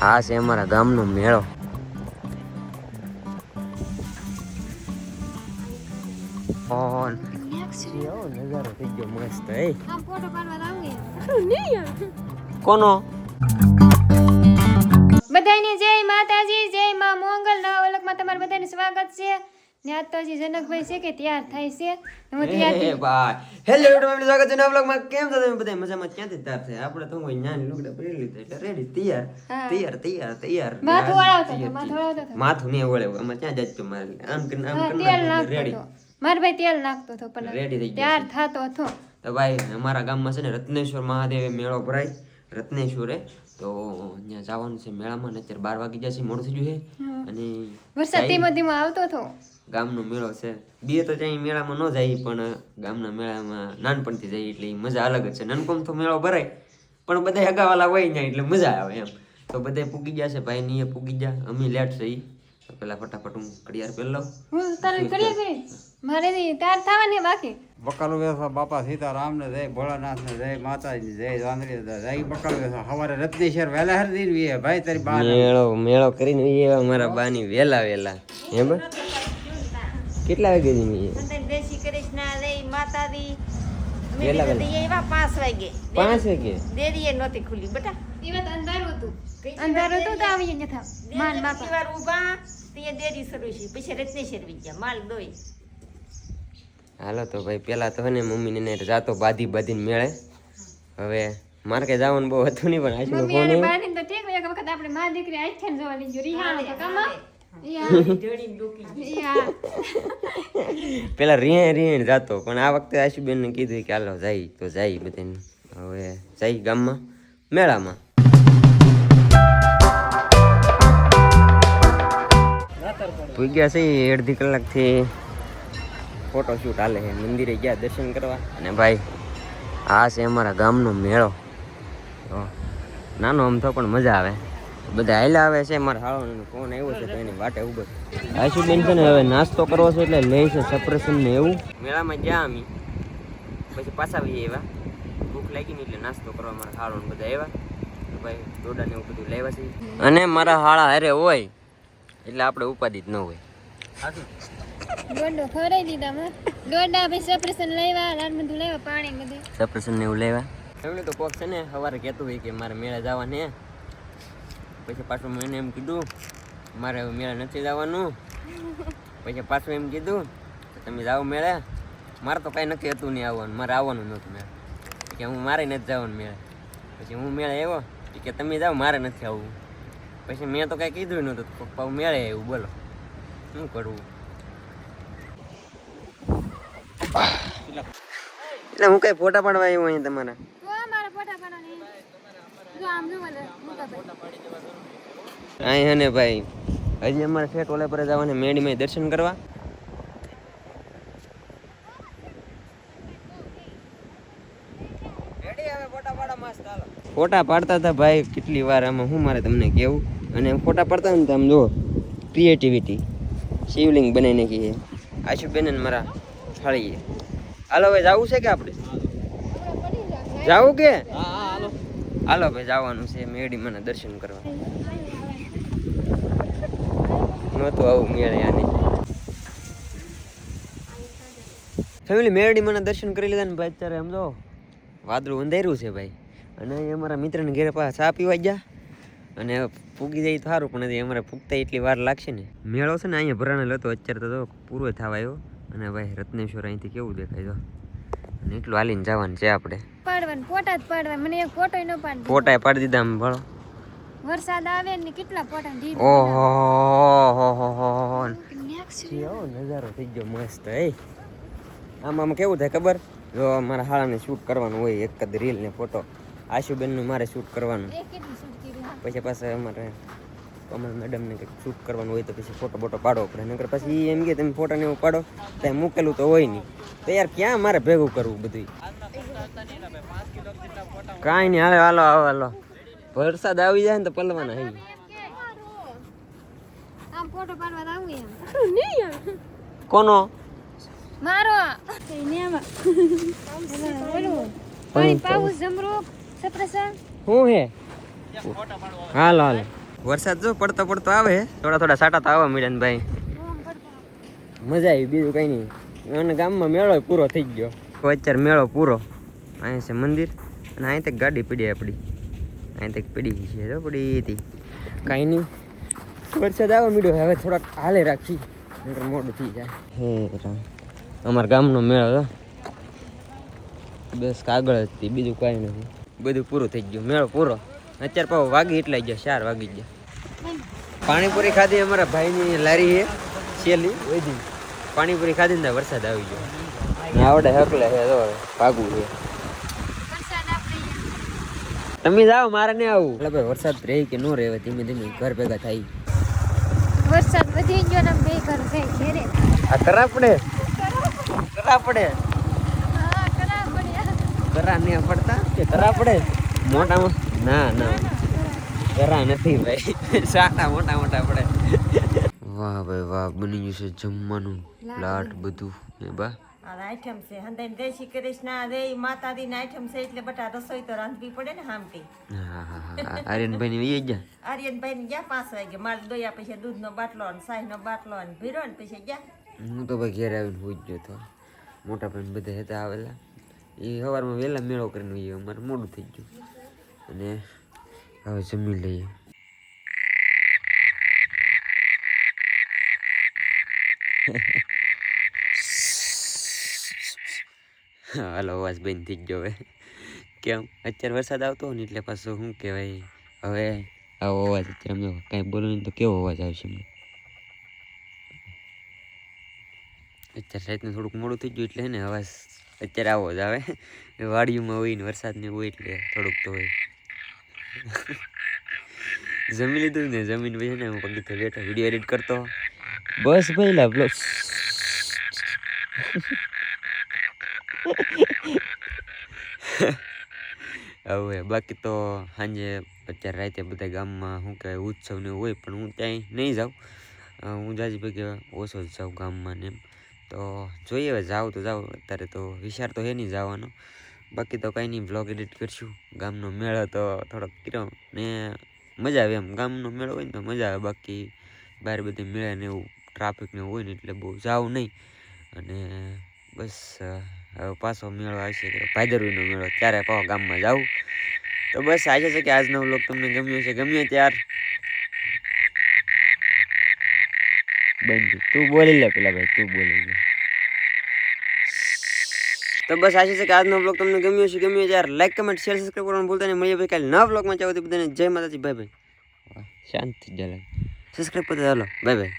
આ છે અમારા ગામનો મેળો. નજારો થઈ ગયો મસ્ત એ કોનો? બધાને જય માતાજી જય માં મોંગલ. નવા ઓલખમાં તમારું બધાને સ્વાગત છે. ને આજ તો હજી જનકભાઈ છે કે તૈયાર થાય છે. હું તૈયાર એ ભાઈ. હેલો યુટ્યુબ સ્વાગત છે નવા vlog માં કેમ છો તમે બધા મજામાં? ક્યાંથી તાર થાય આપણે તો કોઈ નાની લુગડા પહેરી લીધા એટલે રેડી તૈયાર. તૈયાર તૈયાર તૈયાર. માથું વળાવતો માથું વળાવતો માથું નહીં વળે આમાં ક્યાં જજો મારે? આમ કરીને આમ કરીને રેડી હતો. ભાઈ તેલ નાખતો હતો પણ રેડી થઈ તૈયાર થતો હતો. તો ભાઈ અમારા ગામમાં છે ને રત્નેશ્વર મહાદેવ મેળો ભરાય. રત્નેશ્વરે. તો ત્યાં જવાનું છે મેળામાં ને અત્યારે બાર વાગી જશે મોડું થઈ ગયું છે. અને વરસાદ ધીમો ધીમો આવતો હતો. ગામનો મેળો છે. બે તો ત્યાં મેળામાં ન જાય પણ ગામના મેળામાં નાનપણથી જાય એટલે મજા અલગ જ છે. નાનપણ તો મેળો ભરાય પણ બધા હગાવાલા હોય ને એટલે મજા આવે એમ. તો બધા પૂગી ગયા છે ભાઈ ની પૂગી ગયા. અમે લેટ છે તો પેલા ફટાફટ હું ઘડિયાળ પહેરી લઉં. હું તારે કરી મારે તૈયાર થવાની બાકી. બકાલું વેસા બાપા સીતારામને જય ભોળાનાથને જય માતાજી જય વાંદરી જય. બકાલું વેસા હવારે રત્નેશ્વર વહેલા હરદી ભાઈ તારી બા મેળો મેળો કરીને અમારા બાની વેલા વેલા એમ? કેટલા વાગે જઈએ જય શ્રી કૃષ્ણ જય માતાજી. કેટલા કીધું એવા પાંચ વાગે. પાંચ વાગે? દેરીએ નહોતી ખુલી બેટા. એ અંધારું હતું. અંધારું હતું તો આવી જતા માન બાપા. વાર ઊભા તે દેરી શરૂ છે. પછી રત્નેશ્વર વી માલ દોઈ. હાલો તો ભાઈ પેલા તો ને મમ્મીને ને જાતો બાધી બાધીને મેળે. હવે મારે કઈ જવાનું બહુ હતું નહીં પણ મમ્મી ફોન અને આવ્યો બાની તો ઠીક એક વખત આપણે માં દીકરી આખ્યા ને જોવા લીધું રિહાણો તો કમા પેલા રીણ રીણ જાતો પણ આ વખતે આશુબેનને કીધું કે હાલો જાય તો જાય બધાને. હવે જાય ગામમાં મેળામાં. ગયા છે એ અડધી કલાકથી ફોટોશૂટ હાલે છે. મંદિરે ગયા દર્શન કરવા. અને ભાઈ આ છે અમારા ગામનો મેળો. નાનો આમ તો પણ મજા આવે. બધા હાલ્યા આવે છે મારા હાળો ફોન આવ્યો છે તો એની વાટે ઊભો આશુબેન છે ને હવે નાસ્તો કરવો છે એટલે લે છે સપ્રેશન ને એવું. મેળામાં ગયા અમે. પછી પાછા આવીએ એવા. ભૂખ લાગી ને એટલે નાસ્તો કરવા મારા હાળો ને બધા આવ્યા. ભાઈ દોડા ને એવું બધું લેવા છે. અને મારા હાળા હારે હોય એટલે આપણે ઉપાધિ જ ન હોય. દોડો ખવડાવી દીધા મેં દોડા પછી સપ્રેશન લેવા લાડ બધું લેવા પાણી ને બધું. સપ્રેશન ને એવું લેવા. એમને તો કોક છે ને સવારે કહેતું હોય કે મારે મેળા જવાને પછી પાછું મેં એને એમ કીધું મારે હવે મેળા નથી જવાનું. પછી પાછું એમ કીધું કે તમે જાઓ મેળે. મારે તો કાંઈ નથી હતું નહીં આવવાનું મારે આવવાનું નહોતું મેળે. કે હું મારે નથી જવાનું મેળે. પછી હું મેળે આવ્યો કે તમે જાઓ મારે નથી આવવું. પછી મેં તો કાંઈ કીધું નહોતું પપ્પા હું મેળે આવ્યું બોલો. શું કરવું? એટલે હું કઈ ફોટા પાડવા આવ્યો અહીં તમારા? અહીં હને ભાઈ, હજી અમારે ફેટ ઓલે પર જવાને મેડીમાં દર્શન કરવા. ફોટા પાડતા હતા ભાઈ, કેટલી વાર આમાં, હું મારે તમને કેવું? અને ફોટા પાડતા ને તો આમ જો ક્રિએટિવિટી શિવલિંગ બનાવી નાખી છે. આશુબેન મારા ફાળીએ. હાલો ભાઈ, જવું છે કે આપણે? જાવું કે? હાલો ભાઈ, જવાનું છે મેડી મને દર્શન કરવા. નહોતું આવું મેળે આની. ફેમિલી મેરડી મને દર્શન કરી લીધા ને ભાઈ અત્યારે એમ તો વાદળું અંધાર્યું છે ભાઈ. અને અમારા મિત્રને ઘેરે પાછા ચા પીવા ગયા. અને પૂગી જાય તો સારું, પણ અમારે પૂગતા એટલી વાર લાગશે ને. મેળો છે ને, અહીંયા ભરાણેલો હતો અત્યારે તો પૂરો થવા આવ્યો. અને ભાઈ રત્નેશ્વર અહીંથી કેવું દેખાય અને એટલું હાલીને જવાનું છે આપણે. પાડવાનું ફોટા જ પાડવા મને એક ફોટો ન પાડી ફોટા પાડી દીધા આમ ભણો. વરસાદ આવે ને કેટલા ફોટા ઓહો હો હો હો હો કેવો નજારો થઈ ગયો મસ્ત એ આમ આમ કેવું થાય ખબર? જો મારા હાળાને શૂટ કરવાનું હોય એક જ રીલ ને ફોટો આશુબેનનું મારે શૂટ કરવાનું. પછી પાછા અમારે કમલ મેડમને કંઈક શૂટ કરવાનું હોય તો પછી ફોટો બોટો પાડવો પડે. નકર પછી એમ કે તમે ફોટો ને એવું પાડો ત્યાં મૂકેલું તો હોય નહીં. તો યાર ક્યાં મારે ભેગું કરવું બધું કાંઈ નહીં હાલો હાલો હાલો હાલો. વરસાદ આવી જાય ને તો પલવાના હઈ આમ ફોટો પાડવા આવું એમ. નહીં કોનો? મારો. શું હે? હાલો હાલો. વરસાદ જો પડતો પડતો આવે. થોડા થોડા સાટા તો આવવા મળ્યા ને ભાઈ. મજા આવી બીજું કઈ નહીં અને ગામમાં મેળો પૂરો થઈ ગયો. અત્યારે મેળો પૂરો. અહીં છે મંદિર અને અહીં તક ગાડી પડી આપણી અહીં તક પડી છે તો પડી હતી. કાંઈ નહીં વરસાદ આવવા મળ્યો હવે થોડાક હાલે રાખી. મોડું થઈ જાય. હે અમારા ગામનો મેળો બસ કાગળ હતી બીજું કાંઈ નથી. બધું પૂરું થઈ ગયું. મેળો પૂરો. અત્યારે પાછો વાગી એટલા ગયા ચાર વાગી ગયા. પાણીપુરી ખાધી અમારા ભાઈની લારી છે છેલ્લી. વધી. પાણીપુરી ખાધી ને વરસાદ આવી ગયો. આવડે હકલે છે તો પાકું છે. તમે જાઓ મારે નહીં આવું. એટલે ભાઈ વરસાદ રહે કે ન રહે ધીમે ધીમે ઘર ભેગા થાય. વરસાદ વધી ગયો ને બે ઘર થઈ ઘેરે. આ કરા પડે? કરા પડે? કરા પડ્યા. કરા નહીં પડતા કે કરા પડે? મોટામાં? ના ના. કરા નથી ભાઈ. સાટા મોટા મોટા પડે. વાહ ભાઈ વાહ બની ગયું છે જમવાનું લાટ બધું. ને બા? આ આઈટમ છે. હંદાઈ જય શ્રી કૃષ્ણ જય માતાજી ના આઈટમ છે એટલે બટા રસોઈ તો રાંધવી પડે ને હામટી. હા હા હા આર્યનભાઈ ની વહી ગયા? આર્યનભાઈ ને ગયા પાંચ વાગે. માલ દોયા પછી દૂધનો બાટલો અને સાહીનો બાટલો ને ભીરો ને પછી ગયા. હું તો ભાઈ ઘેર આવીને હોઈ ગયો તો મોટા ભાઈ બધા હતા આવેલા. એ સવારમાં વહેલા મેળો કરીને અમારે મોડું થઈ ગયું. અને હવે જમી લઈએ. હાલો, અવાજ બંધ થઈ ગયો હવે. કેમ? અત્યારે વરસાદ આવતો હોય ને એટલે પાછું શું કહેવાય? હવે આવો અવાજ અત્યારે આમ કાંઈ બોલો તો કેવો અવાજ આવશે એમ અત્યારે રાતનું થોડુંક મોડું થઈ ગયું એટલે ને, અવાજ અત્યારે આવો જ આવે. વાડીઓમાં હોય ને વરસાદ ને હોય એટલે થોડુંક તો હોય. જમી લીધું ને, જમીન પછી ને હું પગી બેઠો વીડિયો એડિટ કરતો. બસ ભાઈ લા બ્લોગ હવે બાકી તો સાંજે અત્યારે રાતે બધા ગામમાં શું કહેવાય, ઉત્સવ ને હોય, પણ હું ત્યાંય નહીં જાઉં. હું જાજી કહેવાય ઓછો જ જાઉં ગામમાં ને એમ. તો જોઈએ હવે, જાઉં તો જાઉં, અત્યારે તો વિચાર તો હે નહીં જવાનો. બાકી તો કાંઈ નહીં બ્લોગ એડિટ કરશું. ગામનો મેળો તો થોડોક કર્યો ને મજા આવે એમ. ગામનો મેળો હોય ને તો મજા આવે. બાકી બહાર બધી મેળા ને એવું ટ્રાફિક ને હોય ને એટલે બહુ જાવ નહીં. અને બસ, હવે પાછો મેળો આવશે કે ભાદરવીનો મેળો. ત્યારે પાછો ગામમાં જાવ તો બસ આશા છે કે આજનો વ્લોગ તમને ગમ્યો છે ગમ્યો ત્યાર? બંધ. તું બોલી લે પેલા ભાઈ, તું બોલી લે. તો બસ આશા છે કે આજનો બ્લોગ તમને ગમ્યો છે ગમ્યો યાર લાઈક કમેન્ટ શેર સબસ્ક્રાઈબ કરવાનું ભૂલતા નહીં. મળીએ ભાઈ કાલે નવા બ્લોગમાં ચાલો તો બધાને જય માતાજી બાય ભાઈ શાંતિ જ સબસ્ક્રાઈબ કરતા ચાલો બાય બાય